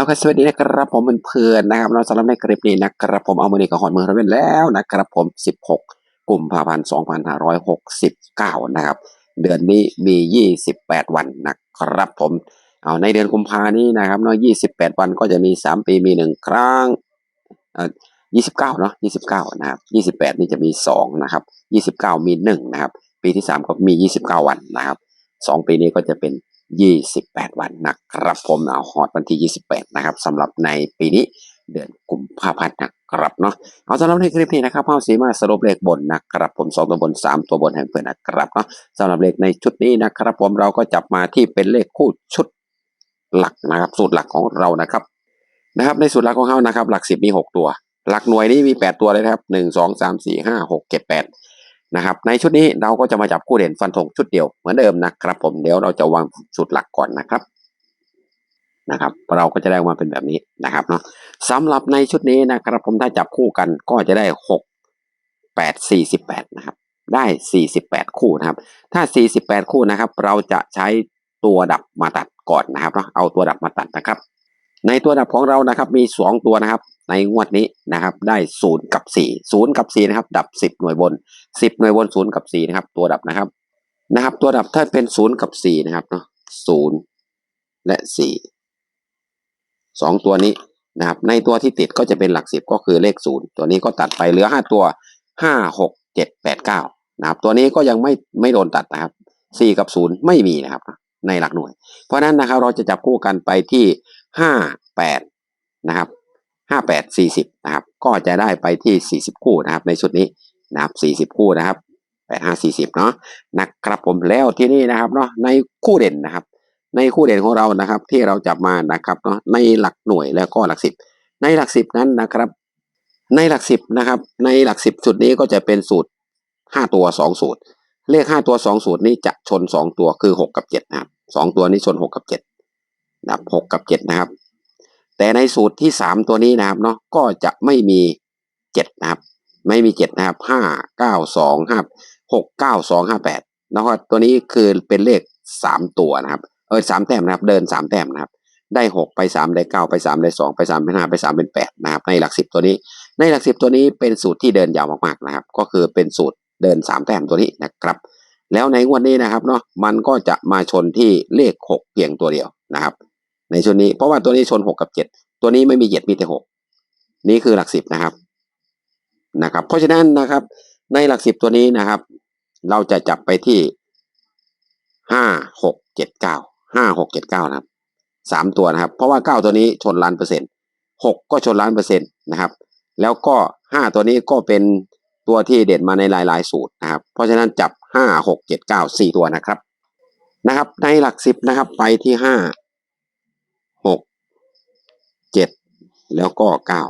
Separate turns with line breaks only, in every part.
เอาครับสวัสดีนะครับผมเป็นเพื่อนนะครับเราสำหรับในคลิปนี้นะครับผมเอามือนี้กับหอนมือเราเป็นแล้วนะครับผม 16กุมภาพันธ์2569 นะครับ เดือนนี้มี 28 วันนะครับผม เอาในเดือนกุมภานี้นะครับเนาะ28 วันก็จะมี 3 ปีมี 1 ครั้งเอ่อ29 เนาะ29 นะครับ 28 นี่จะมี 2 นะครับ 29 มี 1 นะครับ ปีที่ 3 ก็มี 29 วันนะครับ 2 ปีนี้ก็จะเป็น 28 วันนะครับ ผมเอาฮอตวันที่ 28 นะครับสำหรับในปีนี้เดือนกุมภาพันธ์นะครับเนาะเอาสำหรับในคลิปนี้นะครับเฮาสีมาสรุปเลขบนนะครับผม2ตัวบน3ตัวบนแห่งเพื่อนนะครับเนาะสำหรับเลขในชุดนี้นะครับ ผมเราก็จับมาที่เป็นเลขคู่ชุดหลักนะครับ สูตรหลักของเรานะครับนะครับ ในสูตรหลักของเขานะครับ หลักสิบมี6ตัว หลักหน่วยนี้มี8ตัวเลยครับ1 2 3 4 5 6 7 8 นะครับในชุดนี้เราก็จะมาจับคู่เด่นฟันธงชุดเดียวเหมือนเดิมนะครับ ผมเดี๋ยวเราจะวางสูตรหลักก่อนนะครับนะครับเราก็จะได้มาเป็นแบบนี้นะครับเนาะสำหรับในชุดนี้นะครับ ผมถ้าจับคู่กันก็จะได้หกแปดสี่สิบแปดนะครับ ได้สี่สิบแปดคู่นะครับ ถ้าสี่สิบแปดคู่นะครับ เราจะใช้ตัวดับมาตัดก่อนนะครับเนาะเอาตัวดับมาตัดนะครับ ในตัวดับของเรานะครับมีสองตัวนะครับ ในงวดนี้นะครับ ได้ศูนย์กับสี่ศูนย์กับสี่นะครับ ดับสิบหน่วยบนสิบหน่วยบนศูนย์กับสี่นะครับ ตัวดับนะครับนะครับ ตัวดับถ้าเป็นศูนย์กับสี่นะครับเนาะศูนย์และสี่สองตัวนี้นะครับ ในตัวที่ติดก็จะเป็นหลักสิบก็คือเลขศูนย์ตัวนี้ก็ตัดไปเหลือห้าตัวห้าหกเจ็ดแปดเก้านะครับ ตัวนี้ก็ยังไม่ไม่โดนตัดนะครับสี่กับศูนย์ไม่มีนะครับ ในหลักหน่วย เพราะฉะนั้นนะครับเราจะจับคู่กันไปที่ ห้าแปดนะครับห้าแปดสี่สิบนะครับ ก็จะได้ไปที่สี่สิบคู่นะครับ ในชุดนี้นะครับสี่สิบคู่นะครับแปดห้าสี่สิบเนาะนะครับผมแล้วที่นี่นะครับเนาะในคู่เด่นนะครับ ในคู่เด่นของเรานะครับ ที่เราจับมานะครับเนาะในหลักหน่วยแล้วก็หลักสิบในหลักสิบนั้นนะครับ ในหลักสิบนะครับ ในหลักสิบชุดนี้ก็จะเป็นสูตรห้าตัวสองสูตร เลขห้าตัวสองสูตรนี้จะชนสองตัวคือหกกับเจ็ดนะครับสองตัวนี้ชนหกกับเจ็ด นับหกกับเจ็ดนะครับ แต่ในสูตรที่สามตัวนี้นะครับเนาะก็จะไม่มีเจ็ดนะครับ ไม่มีเจ็ดนะครับห้าเก้าสองห้าหกเก้าสองห้าแปดนะครับตัวนี้คือเป็นเลขสามตัวนะครับเออสามแต้มนะครับ เดินสามแต้มนะครับ ได้หกไปสามได้เก้าไปสามได้สองไปสามเป็นห้าไปสามเป็นแปดนะครับ ในหลักสิบตัวนี้ ในหลักสิบตัวนี้เป็นสูตรที่เดินยาวมากๆนะครับ ก็คือเป็นสูตรเดินสามแต้มตัวนี้นะครับ แล้วในงวดนี้นะครับเนาะมันก็จะมาชนที่เลขหกเพียงตัวเดียวนะครับ ในชุดนี้ เพราะว่าตัวนี้ชนหกกับเจ็ดตัวนี้ไม่มีเจ็ดมีแต่หกนี่คือหลักสิบนะครับนะครับ เพราะฉะนั้นนะครับ ในหลักสิบตัวนี้นะครับ เราจะจับไปที่ห้าหกเจ็ดเก้าห้าหกเจ็ดเก้านะครับสามตัวนะครับ เพราะว่าเก้าตัวนี้ชนล้านเปอร์เซ็นต์หกก็ชนล้านเปอร์เซ็นต์นะครับ แล้วก็ห้าตัวนี้ก็เป็นตัวที่เด่นมาในหลายๆ สูตรนะครับ เพราะฉะนั้นจับห้าหกเจ็ดเก้าสี่ตัวนะครับนะครับ ในหลักสิบนะครับไปที่ห้า เจ็ดแล้วก็เก้า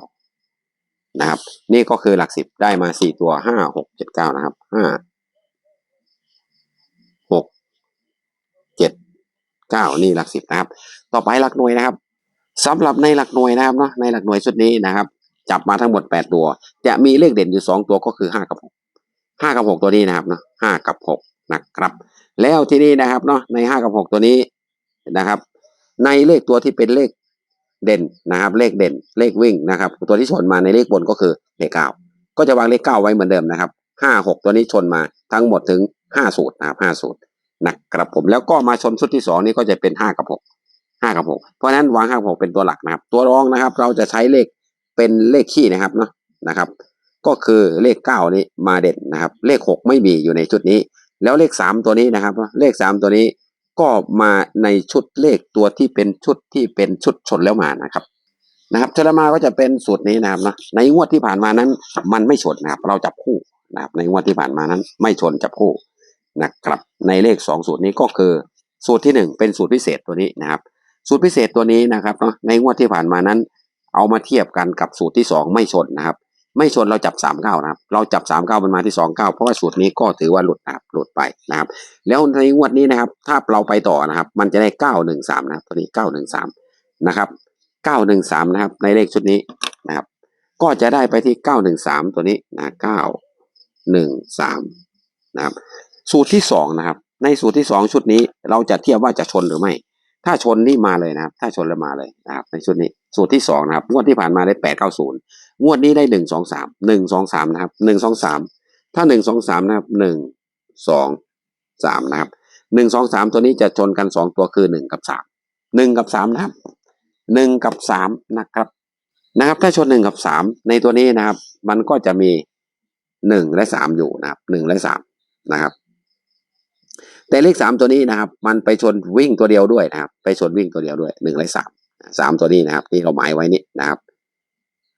นะครับ นี่ก็คือหลักสิบได้มาสี่ตัวห้าหกเจ็ดเก้านะครับห้าหกเจ็ดเก้านี่หลักสิบนะครับ ต่อไปหลักหน่วยนะครับสำหรับในหลักหน่วยนะครับเนาะในหลักหน่วยชุดนี้นะครับ จับมาทั้งหมดแปดตัว จะมีเลขเด่นอยู่สองตัวก็คือห้ากับหกห้ากับหกตัวนี้นะครับเนาะห้ากับหกนะครับ แล้วที่นี่นะครับเนาะในห้ากับหกตัวนี้นะครับ ในเลขตัวที่เป็นเลข เด่นนะครับ เลขเด่นเลขวิ่งนะครับ ตัวที่ชนมาในเลขบนก็คือเลขเก้าก็จะวางเลขเก้าไว้เหมือนเดิมนะครับห้าหกตัวนี้ชนมาทั้งหมดถึงห้าสูตรนะครับห้าสูตรนะครับผมแล้วก็มาชนชุดที่สองนี้ก็จะเป็นห้ากับหกห้ากับหกเพราะฉะนั้นวางห้ากับหกเป็นตัวหลักนะครับ ตัวรองนะครับ เราจะใช้เลขเป็นเลขขี้นะครับเนาะนะครับ ก็คือเลขเก้านี้มาเด่นนะครับ เลขหกไม่มีอยู่ในชุดนี้ แล้วเลขสามตัวนี้นะครับ เลขสามตัวนี้ ก็มาในชุดเลขตัวที่เป็นชุดที่เป็นชุดชนแล้วมานะครับนะครับเทเลมาก็จะเป็นสูตรนี้นะครับเนาะในงวดที่ผ่านมานั้น มันไม่ชนนะครับ เราจับคู่นะครับในงวดที่ผ่านมานั้น ไม่ชนจับคู่นะครับในเลขสองสูตรนี้ก็คือ สูตรที่หนึ่งเป็นสูตรพิเศษตัวนี้นะครับ สูตรพิเศษตัวนี้นะครับเนาะในงวดที่ผ่านมานั้น เอามาเทียบกันกับสูตรที่สองไม่ชนนะครับ ไม่ชนเราจับสามเก้านะครับ เราจับสามเก้ามันมาที่สองเก้าเพราะว่าสูตรนี้ก็ถือว่าหลุดนะครับหลุดไปนะครับ แล้วในงวดนี้นะครับ ถ้าเราไปต่อนะครับ มันจะได้เก้าหนึ่งสามนะครับตัวนี้เก้าหนึ่งสามนะครับเก้าหนึ่งสามนะครับ ในเลขชุดนี้นะครับ ก็จะได้ไปที่เก้าหนึ่งสามตัวนี้นะเก้าหนึ่งสามนะครับ สูตรที่สองนะครับ ในสูตรที่สองชุดนี้ เราจะเทียบว่าจะชนหรือไม่ ถ้าชนนี่มาเลยนะครับ ถ้าชนแล้วมาเลยนะครับ ในชุดนี้สูตรที่สองนะครับงวดที่ผ่านมาได้แปดเก้าศูนย์ งวดนี้ได้หนึ่งสองสามหนึ่งสองสามนะครับหนึ่งสองสามถ้าหนึ่งสองสามนะครับหนึ่งสองสามนะครับหนึ่งสองสามตัวนี้จะชนกันสองตัวคือหนึ่งกับสามหนึ่งกับสามนะครับหนึ่งกับสามนะครับนะครับ ถ้าชนหนึ่งกับสามในตัวนี้นะครับ มันก็จะมีหนึ่งและสามอยู่นะครับหนึ่งและสามนะครับ แต่เลขสามตัวนี้นะครับ มันไปชนวิ่งตัวเดียวด้วยนะครับ ไปชนวิ่งตัวเดียวด้วยหนึ่งและสามสามตัวนี้นะครับที่เราหมายไว้นี่นะครับ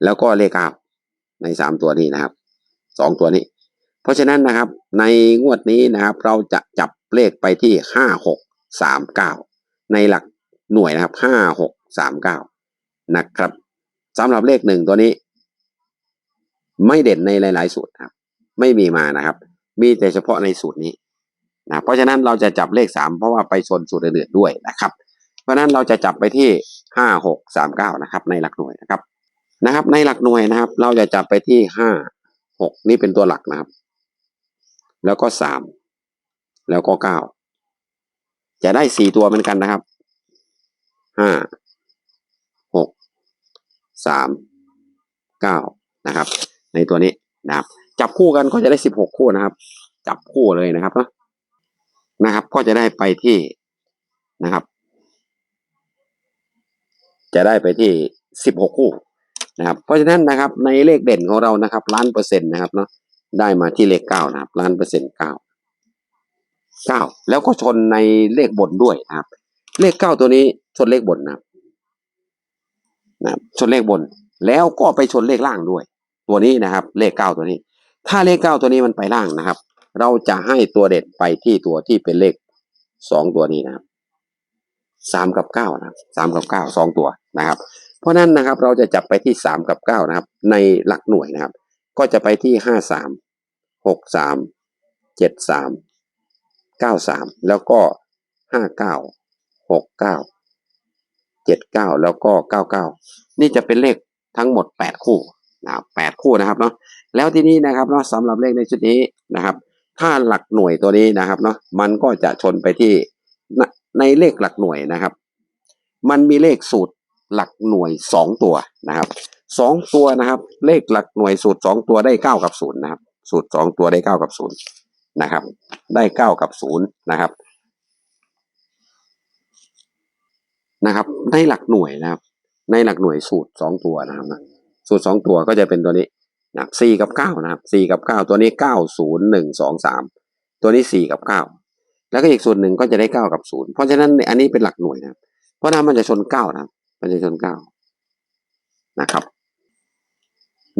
แล้วก็เลขเก้าในสามตัวนี้นะครับสองตัวนี้ เพราะฉะนั้นนะครับในงวดนี้นะครับ เราจะจับเลขไปที่ห้าหกสามเก้าในหลักหน่วยนะครับห้าหกสามเก้านะครับสำหรับเลขหนึ่งตัวนี้ ไม่เด่นในหลาย ๆ สูตรครับ ไม่มีมานะครับ มีแต่เฉพาะในสูตรนี้นะเพราะฉะนั้นเราจะจับเลขสามเพราะว่าไปชนสูตรอื่นๆด้วยนะครับ เพราะฉะนั้นเราจะจับไปที่ห้าหกสามเก้านะครับ ในหลักหน่วยนะครับ นะครับ ในหลักหน่วยนะครับ เราจะจับไปที่ห้าหกนี่เป็นตัวหลักนะครับ แล้วก็สามแล้วก็เก้าจะได้สี่ตัวเหมือนกันนะครับห้าหกสามเก้านะครับ ในตัวนี้นะครับ จับคู่กันก็จะได้สิบหกคู่นะครับ จับคู่เลยนะครับเนาะนะครับ ก็จะได้ไปที่นะครับ จะได้ไปที่สิบหกคู่ นะครับ เพราะฉะนั้นนะครับในเลขเด่นของเรานะครับล้านเปอร์เซ็นต์นะครับเนาะได้มาที่เลขเก้านะครับล้านเปอร์เซ็นต์เก้าเก้าแล้วก็ชนในเลขบนด้วยนะครับ เลขเก้าตัวนี้ชนเลขบนนะครับนะชนเลขบน แล้วก็ไปชนเลขล่างด้วย ตัวนี้นะครับ เลขเก้าตัวนี้ ถ้าเลขเก้าตัวนี้มันไปล่างนะครับ เราจะให้ตัวเด็ดไปที่ตัวที่เป็นเลขสองตัวนี้นะครับสามกับเก้านะครับสามกับเก้าสองตัวนะครับ เพราะนั้นนะครับเราจะจับไปที่สามกับเก้านะครับ ในหลักหน่วยนะครับ ก็จะไปที่ห้าสามหกสามเจ็ดสามเก้าสามแล้วก็ห้าเก้าหกเก้าเจ็ดเก้าแล้วก็เก้าเก้านี่จะเป็นเลขทั้งหมดแปดคู่นะครับแปดคู่นะครับเนาะแล้วที่นี้นะครับเนาะสำหรับเลขในชุดนี้นะครับ ถ้าหลักหน่วยตัวนี้นะครับเนาะมันก็จะชนไปที่ในเลขหลักหน่วยนะครับ มันมีเลขสูตร หลักหน่วยสองตัวนะครับสองตัวนะครับ เลขหลักหน่วยสูตรสองตัวได้เก้ากับศูนย์นะครับ สูตรสองตัวได้เก้ากับศูนย์นะครับ ได้เก้ากับศูนย์นะครับนะครับ ในหลักหน่วยนะครับ ในหลักหน่วยสูตรสองตัวนะครับสูตรสองตัวก็จะเป็นตัวนี้นะสี่กับเก้านะครับสี่กับเก้าตัวนี้เก้าศูนย์หนึ่งสองสามตัวนี้สี่กับเก้าแล้วก็อีกส่วนหนึ่งก็จะได้เก้ากับศูนย์เพราะฉะนั้นอันนี้เป็นหลักหน่วยนะเพราะนั้นมันจะชนเก้านะ ครับมันจะชนเก้านะครับ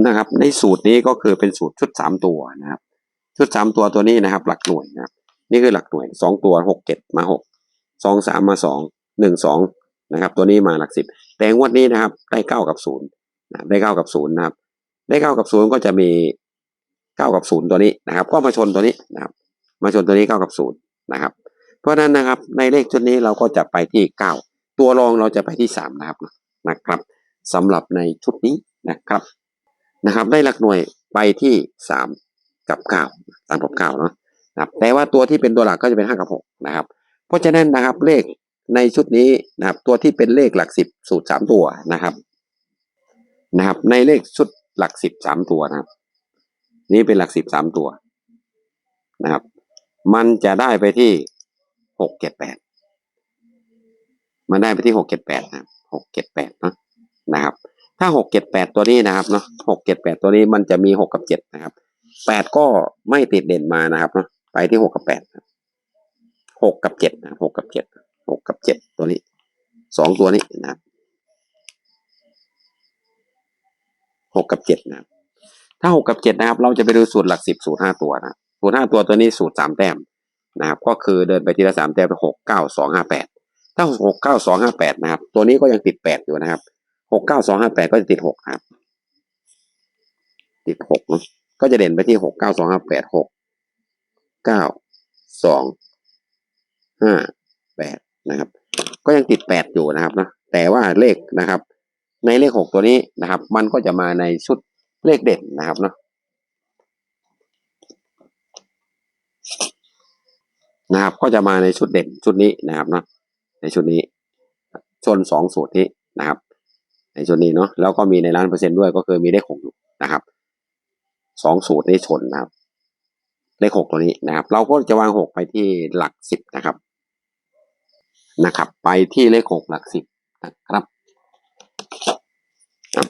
นะครับ ในสูตรนี้ก็คือเป็นสูตรชุดสามตัวนะครับ ชุดสามตัวตัวนี้นะครับ หลักหน่วยนะครับ นี่คือหลักหน่วยสองตัวหกเจ็ดมาหกสองสามมาสองหนึ่งสองนะครับ ตัวนี้มาหลักสิบแต่งวดนี้นะครับ ได้เก้ากับศูนย์ได้เก้ากับศูนย์นะครับ ได้เก้ากับศูนย์ก็จะมีเก้ากับศูนย์ตัวนี้นะครับ ก็มาชนตัวนี้นะครับ มาชนตัวนี้เก้ากับศูนย์นะครับ เพราะฉะนั้นนะครับในเลขชุดนี้เราก็จะไปที่เก้า ตัวรองเราจะไปที่สามนะครับนะครับสำหรับในชุดนี้นะครับนะครับ ได้หลักหน่วยไปที่สามกับเก้าสามกับเก้าเนาะนะครับแต่ว่าตัวที่เป็นตัวหลักก็จะเป็นห้ากับหกนะครับ เพราะฉะนั้นนะครับเลขในชุดนี้นะครับ ตัวที่เป็นเลขหลักสิบสูตรสามตัวนะครับนะครับ ในเลขชุดหลักสิบสามตัวนะครับ นี่เป็นหลักสิบสามตัวนะครับ มันจะได้ไปที่หกเจ็ดแปด มันได้ไปที่หกเจ็ดแปดนะหกเจ็ดแปดเนาะนะครับ ถ้าหกเจ็ดแปดตัวนี้นะครับเนาะหกเจ็ดแปดตัวนี้มันจะมีหกกับเจ็ดนะครับแปดก็ไม่ติดเด่นมานะครับเนาะไปที่หกกับแปดหกกับเจ็ดนะหกกับเจ็ดหกกับเจ็ดตัวนี้สองตัวนี้นะครับหกกับเจ็ดนะครับถ้าหกกับเจ็ดนะครับ เราจะไปดูสูตรหลักสิบสูตรห้าตัวนะสูตรห้าตัวตัวนี้สูตรสามแต้มนะครับ ก็คือเดินไปทีละสามแต้มหกเก้าสองห้าแปด ถ้าหกเก้าสองห้าแปดนะครับ ตัวนี้ก็ยังติดแปดอยู่นะครับหกเก้าสองห้าแปดก็จะติดหกครับ ติดหกเนาะก็จะเด่นไปที่หกเก้าสองห้าแปดหกเก้าสองห้าแปดนะครับ ก็ยังติดแปดอยู่นะครับนะแต่ว่าเลขนะครับ ในเลขหกตัวนี้นะครับ มันก็จะมาในชุดเลขเด่นนะครับเนาะนะครับ ก็จะมาในชุดเด่นชุดนี้นะครับเนาะ ในชุดนี้ ชนสองสูตรนี้นะครับ ในชุดนี้เนาะแล้วก็มีในล้านเปอร์เซ็นต์ด้วยก็คือมีเลขหกอยู่นะครับสองสูตรนี้ชนนะครับ เลขหกตัวนี้นะครับ เราก็จะวางหกไปที่หลักสิบนะครับนะครับ ไปที่เลขหกหลักสิบนะครับ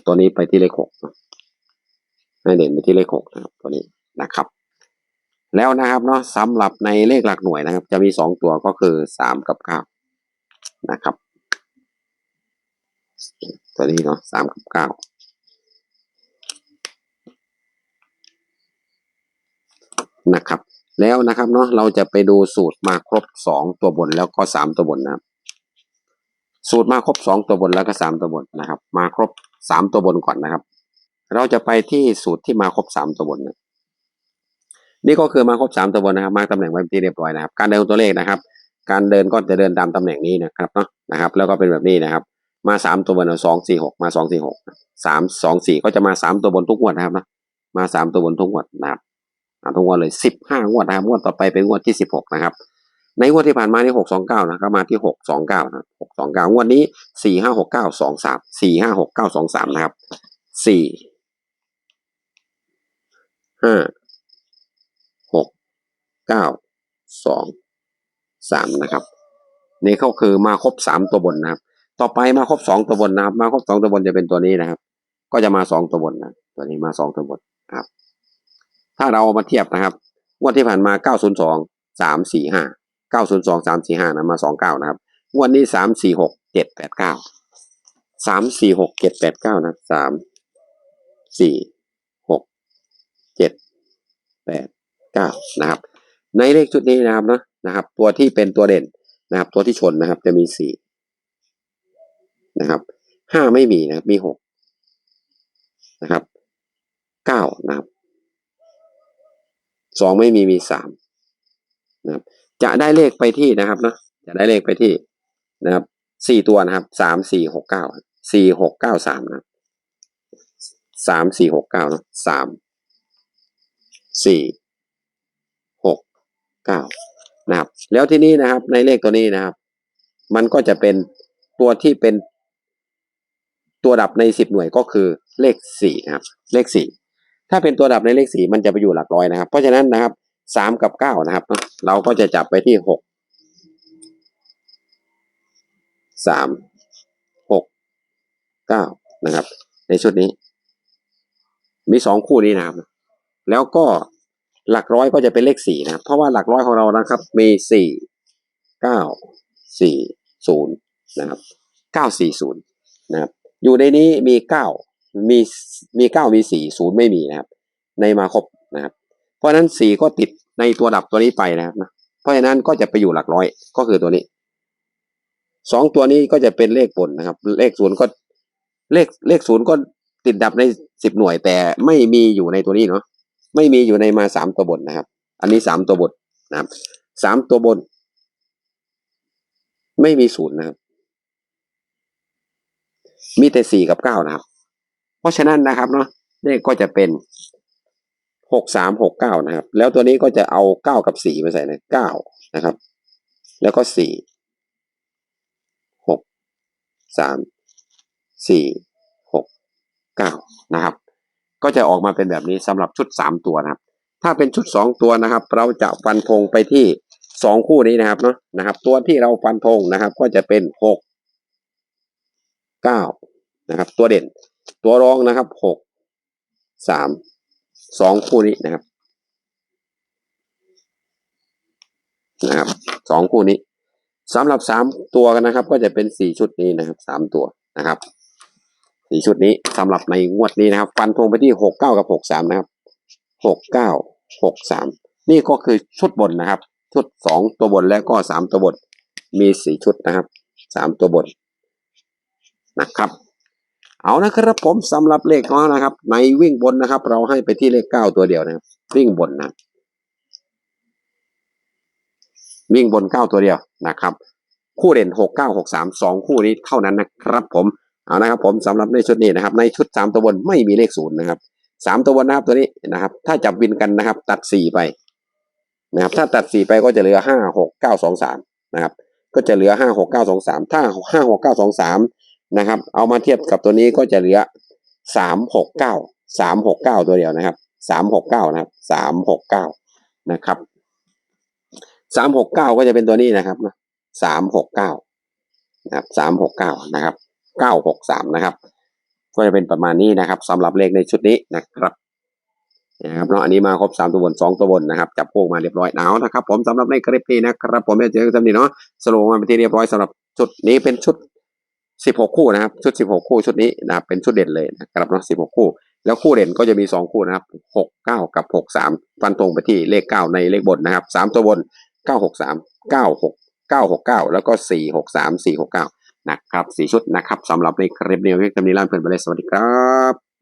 ตัวนี้ไปที่เลขหกให้เด่นไปที่เลขหกนะครับ ตัวนี้นะครับ แล้วนะครับเนาะสำหรับในเลขหลักหน่วยนะครับ จะมีสองตัวก็คือสามกับเก้า นะครับตัวนี้เนาะสามกับเก้านะครับ แล้วนะครับเนาะเราจะไปดูสูตรมาครบสองตัวบนแล้วก็สามตัวบนนะครับสูตรมาครบสองตัวบนแล้วก็สามตัวบนนะครับ มาครบสามตัวบนก่อนนะครับ เราจะไปที่สูตรที่มาครบสามตัวบนนะนี่ก็คือมาครบสามตัวบนนะครับ มาตำแหน่งไว้เป็นที่เรียบร้อยนะครับ การเดินตัวเลขนะครับ การเดินก็จะเดินตามตำแหน่งนี้นะครับเนาะนะครับ แล้วก็เป็นแบบนี้นะครับ มาสามตัวบนสองสี่หกมาสองสี่หกสามสองสี่ก็จะมาสามตัวบนทุกงวดนะครับนะมาสามตัวบนทุกงวดนะครับทุกงวดเลยสิบห้างวดนะครับงวดต่อไปเป็นงวดที่สิบหกนะครับในงวดที่ผ่านมานี่หกสองเก้านะก็มาที่หกสองเก้านะหกสองเก้างวดนี้สี่ห้าหกเก้าสองสามสี่ห้าหกเก้าสองสามนะครับสี่ห้าหกเก้าสอง สามนะครับ นี่ก็คือมาครบสามตัวบนนะครับ ต่อไปมาครบสองตัวบนนะครับ มาครบสองตัวบนจะเป็นตัวนี้นะครับ ก็จะมาสองตัวบนนะตัวนี้มาสองตัวบนครับ ถ้าเราเอามาเทียบนะครับงวดที่ผ่านมาเก้าศูนย์สองสามสี่ห้าเก้าศูนย์สองสามสี่ห้านะมาสองเก้านะครับงวดนี้สามสี่หกเจ็ดแปดเก้าสามสี่หกเจ็ดแปดเก้านะสามสี่หกเจ็ดแปดเก้านะครับ ในเลขชุดนี้นะครับนะ นะครับ ตัวที่เป็นตัวเด่นนะครับ ตัวที่ชนนะครับ จะมีสี่นะครับห้าไม่มีนะครับ มีหกนะครับเก้านะครับสองไม่มีมีสามนะครับ จะได้เลขไปที่นะครับนะจะได้เลขไปที่นะครับสี่ตัวนะครับสามสี่หกเก้าสี่หกเก้าสามนะสามสี่หกเก้านะสามสี่หกเก้า นะครับ แล้วที่นี้นะครับ ในเลขตัวนี้นะครับ มันก็จะเป็นตัวที่เป็นตัวดับในสิบหน่วยก็คือเลขสี่นะครับ เลขสี่ถ้าเป็นตัวดับในเลขสี่มันจะไปอยู่หลักร้อยนะครับ เพราะฉะนั้นนะครับสามกับเก้านะครับเราก็จะจับไปที่หกสามหกเก้านะครับ ในชุดนี้ มีสองคู่นี้นะครับ แล้วก็ หลักร้อยก็จะเป็นเลขสี่นะเพราะว่าหลักร้อยของเรานะครับ มีสี่เก้าสี่ศูนย์นะครับเก้าสี่ศูนย์นะครับอยู่ในนี้มีเก้ามีมีเก้ามีสี่ศูนย์ไม่มีนะครับ ในมาครบนะครับ เพราะฉะนั้นสี่ก็ติดในตัวดับตัวนี้ไปนะครับนะเพราะฉะนั้นก็จะไปอยู่หลักร้อยก็คือตัวนี้สองตัวนี้ก็จะเป็นเลขบนนะครับ เลขศูนย์ก็เลขเลขศูนย์ก็ติดดับในสิบหน่วยแต่ไม่มีอยู่ในตัวนี้เนาะ ไม่มีอยู่ในมาสามตัวบนนะครับ อันนี้สามตัวบนนะครับสามตัวบน ไม่มีศูนย์นะครับ มีแต่สี่กับเก้านะครับ เพราะฉะนั้นนะครับเนาะเลขก็จะเป็นหกสามหกเก้านะครับ แล้วตัวนี้ก็จะเอาเก้ากับสี่มาใส่ในเก้านะครับ แล้วก็สี่หกสามสี่หกเก้านะครับ ก็จะออกมาเป็นแบบนี้สำหรับชุดสามตัวนะครับ ถ้าเป็นชุดสองตัวนะครับ เราจะฟันธงไปที่สองคู่นี้นะครับเนาะนะครับ ตัวที่เราฟันธงนะครับ ก็จะเป็นหกเก้านะครับ ตัวเด่น ตัวรองนะครับหกสามสองคู่นี้นะครับนะครับสองคู่นี้สำหรับสามตัวกันนะครับ ก็จะเป็นสี่ชุดนี้นะครับสามตัวนะครับ สี่ชุดนี้สำหรับในงวดนี้นะครับ ฟันธงไปที่หกเก้ากับหกสามนะครับหกเก้าหกสามนี่ก็คือชุดบนนะครับ ชุดสองตัวบนแล้วก็สามตัวบนมีสี่ชุดนะครับสามตัวบนนะครับ เอานะครับผมสำหรับเลขน้อยนะครับ ในวิ่งบนนะครับ เราให้ไปที่เลขเก้าตัวเดียวนะครับวิ่งบนนะวิ่งบนเก้าตัวเดียวนะครับ คู่เด่นหกเก้าหกสามสองคู่นี้เท่านั้นนะครับผม เอานะครับผมสำหรับในชุดนี้นะครับ ในชุดสามตัวบนไม่มีเลขศูนย์นะครับสามตัวบนนะครับตัวนี้นะครับ ถ้าจับวินกันนะครับ ตัดสี่ไปนะครับ ถ้าตัดสี่ไปก็จะเหลือห้าหกเก้าสองสามนะครับ ก็จะเหลือห้าหกเก้าสองสามถ้าห้าหกเก้าสองสามนะครับ เอามาเทียบกับตัวนี้ก็จะเหลือสามหกเก้าสามหกเก้าตัวเดียวนะครับสามหกเก้านะครับสามหกเก้านะครับสามหกเก้าก็จะเป็นตัวนี้นะครับสามหกเก้านะครับสามหกเก้านะครับ 963 นะครับ ก็จะเป็นประมาณนี้นะครับสำหรับเลขในชุดนี้นะครับนะครับเนาะอันนี้มาครบสามตัวบนสองตัวบนนะครับจับพวกมาเรียบร้อยหนาวนะครับผมสำหรับในคลิปนี้นะครับ ผมจะเจอกันที่เนาะสรุปมาเป็นที่เรียบร้อยสำหรับชุดนี้เป็นชุด 16 คู่นะครับ ชุด 16 คู่ชุดนี้นะเป็นชุดเด่นเลยนะครับเนาะ16 คู่ แล้วคู่เด่นก็จะมีสองคู่นะครับ69 กับ 63 ฟันตรงไปที่เลข 9 ในเลขบนนะครับสามตัวบน 963 96 969 แล้วก็ 463 469 นะครับสี่ชุดนะครับสำหรับในคลิปนี้เพียงเท่านี้ล่าเพื่อนไปเลยสวัสดีครับ